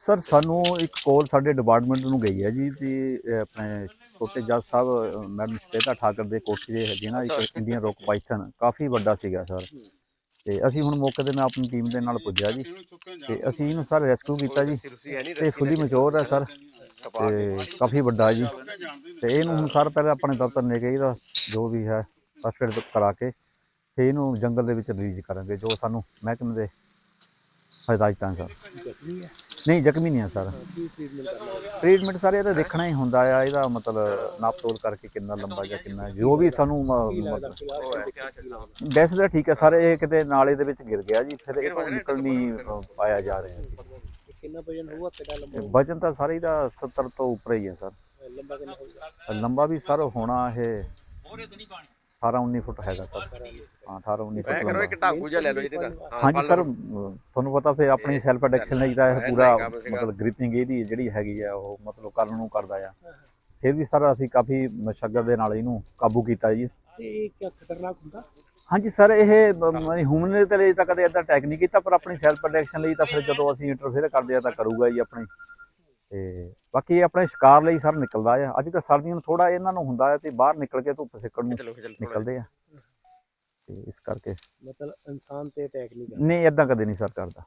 Sir ਸਾਨੂੰ ਇੱਕ ਕਾਲ ਸਾਡੇ ਡਿਪਾਰਟਮੈਂਟ ਨੂੰ ਗਈ ਹੈ ਜੀ ਤੇ ਇਹ ਆਪਣੇ ਛੋਟੇ ਜੱਜ ਸਾਹਿਬ ਮੈਡਮ ਸ਼ਵੇਤਾ ਠਾਕਰ ਦੇ ਕੋਠੀ ਦੇ ਹੈਗੇ ਨਾ ਇੱਕ ਇੰਡੀਅਨ ਰੌਕ ਪਾਈਥਨ ਕਾਫੀ ਵੱਡਾ ਸੀਗਾ ਸਰ। ਤੇ ਅਸੀਂ ਹੁਣ ਮੌਕੇ ਤੇ ਮੈਂ ਆਪਣੀ ਟੀਮ ਦੇ ਨਾਲ ਪੁੱਜਿਆ ਜੀ। ਤੇ ਅਸੀਂ ਇਹਨੂੰ ਸਰ ਰੈਸਕਿਊ ਕੀਤਾ ਜੀ। ਤੇ ਫੁੱਲੀ ਮੈਚੋਰ ਹੈ ਸਰ। ਤੇ ਕਾਫੀ ਵੱਡਾ ਜੀ। ਤੇ ਇਹਨੂੰ ਹੁਣ ਸਰ ਪਹਿਲਾਂ ਆਪਣੇ ਦਫ਼ਤਰ ਲੈ ਕੇ ਇਹਦਾ ਜੋ ਵੀ ਹੈ ਫਸਟ ਏਡ ਕਰਾ ਕੇ ਤੇ ਇਹਨੂੰ ਜੰਗਲ ਦੇ ਵਿੱਚ ਰਿਲੀਜ਼ ਕਰਾਂਗੇ ਜੋ ਸਾਨੂੰ ਮਹਿਕਮੇ ਦੇ ਹਦਾਇਤਾਂ ਸਰ ਨਹੀਂ ਜ਼ਖਮੀ ਨਹੀਂ ਹੈ ਸਰ। ਕੀ ਟ੍ਰੀਟਮੈਂਟ ਕਰਨਾ ਟ੍ਰੀਟਮੈਂਟ ਸਾਰੇ ਇਹਦਾ ਦੇਖਣਾ ਹੀ ਹੁੰਦਾ ਆ ਇਹਦਾ ਮਤਲਬ ਨਾਪ ਤੋਲ ਕਰਕੇ ਕਿੰਨਾ ਲੰਬਾ ਜਾਂ ਕਿੰਨਾ ਜੋ ਵੀ ਸਾਨੂੰ ਵੈਸੇ ਤਾਂ ਠੀਕ ਹੈ ਸਰ ਇਹ ਕਿਤੇ ਨਾਲੇ ਦੇ ਵਿੱਚ ਗਿਰ ਗਿਆ ਜੀ ਫਿਰ ਇਹ ਨਿਕਲ ਨਹੀਂ ਪਾਇਆ ਜਾ ਰਿਹਾ ਜੀ। ਕਿੰਨਾ ਵਜਨ ਹੋਊਗਾ? ਕਿੰਨਾ ਲੰਬਾ ਵਜਨ ਤਾਂ ਸਾਰੇ ਦਾ 70 ਤੋਂ ਉੱਪਰ ਹੀ ਹੈ ਸਰ। ਹੋਊਗਾ? ਲੰਬਾ ਕਿੰਨਾ ਹੋਊਗਾ? ਲੰਬਾ ਵੀ ਸਰ ਹੋਣਾ ਇਹ 18 19 ਫੁੱਟ ਹੈਗਾ ਸਰ। ਹਾਂ 18 19 ਮੈਂ ਫੁੱਟ ਕਰੋ ਇੱਕ ਢਾਕੂ ਜਿਹਾ ਲੈ ਲਓ ਇਹਦੇ ਦਾ ਹਾਂਜੀ ਸਰ ਤੁਹਾਨੂੰ ਪਤਾ ਫਿਰ ਆਪਣੀ ਸੈਲਫ ਪ੍ਰੋਟੈਕਸ਼ਨ ਲਈ ਤਾਂ ਇਹ ਪੂਰਾ। ਮਤਲਬ ਗ੍ਰਿਪਿੰਗ ਇਹਦੀ ਜਿਹੜੀ ਹੈਗੀ ਆ ਉਹ ਮਤਲਬ ਕਰਨ ਨੂੰ ਕਰਦਾ ਆ। ਫਿਰ ਵੀ ਸਰ ਅਸੀਂ ਕਾਫੀ ਮਸ਼ੱਕਤ ਦੇ ਨਾਲ ਇਹਨੂੰ ਕਾਬੂ ਕੀਤਾ ਜੀ। ਤੇ ਇਹ ਕੀ ਖਤਰਨਾਕ ਹੁੰਦਾ? ਹਾਂਜੀ ਸਰ ਇਹ ਹਿਊਮਨ ਦੇ ਲਈ ਤਾਂ ਕਦੇ ਇਦਾਂ ਅਟੈਕ ਨਹੀਂ ਕੀਤਾ ਪਰ ਆਪਣੀ ਸੈਲਫ ਪ੍ਰੋਟੈਕਸ਼ਨ ਲਈ ਤਾਂ ਫਿਰ ਜਦੋਂ ਅਸੀਂ ਇੰਟਰਫੇਅਰ ਕਰਦੇ ਆ ਤਾਂ ਕਰੂਗਾ ਹੀ ਆਪਣੀ। ਤੇ ਬਾਕੀ ਇਹ ਆਪਣੇ ਸ਼ਿਕਾਰ ਲਈ ਸਰ ਨਿਕਲਦਾ ਆ। ਅੱਜ ਕੱਲ੍ਹ ਸਰਦੀਆਂ ਨੂੰ ਥੋੜਾ ਇਹਨਾਂ ਨੂੰ ਹੁੰਦਾ ਹੈ ਤੇ ਬਾਹਰ ਨਿਕਲ ਕੇ ਧੁੱਪ ਸੇਕਣ ਨੂੰ ਨਿਕਲਦੇ ਆ। ਤੇ ਇਸ ਕਰਕੇ ਮਤਲਬ ਇਨਸਾਨ ਤੇ ਅਟੈਕ ਨਹੀਂ ਕਰਦਾ। ਨਹੀਂ ਇਦਾਂ ਕਦੇ ਨਹੀਂ ਸਰ ਕਰਦਾ।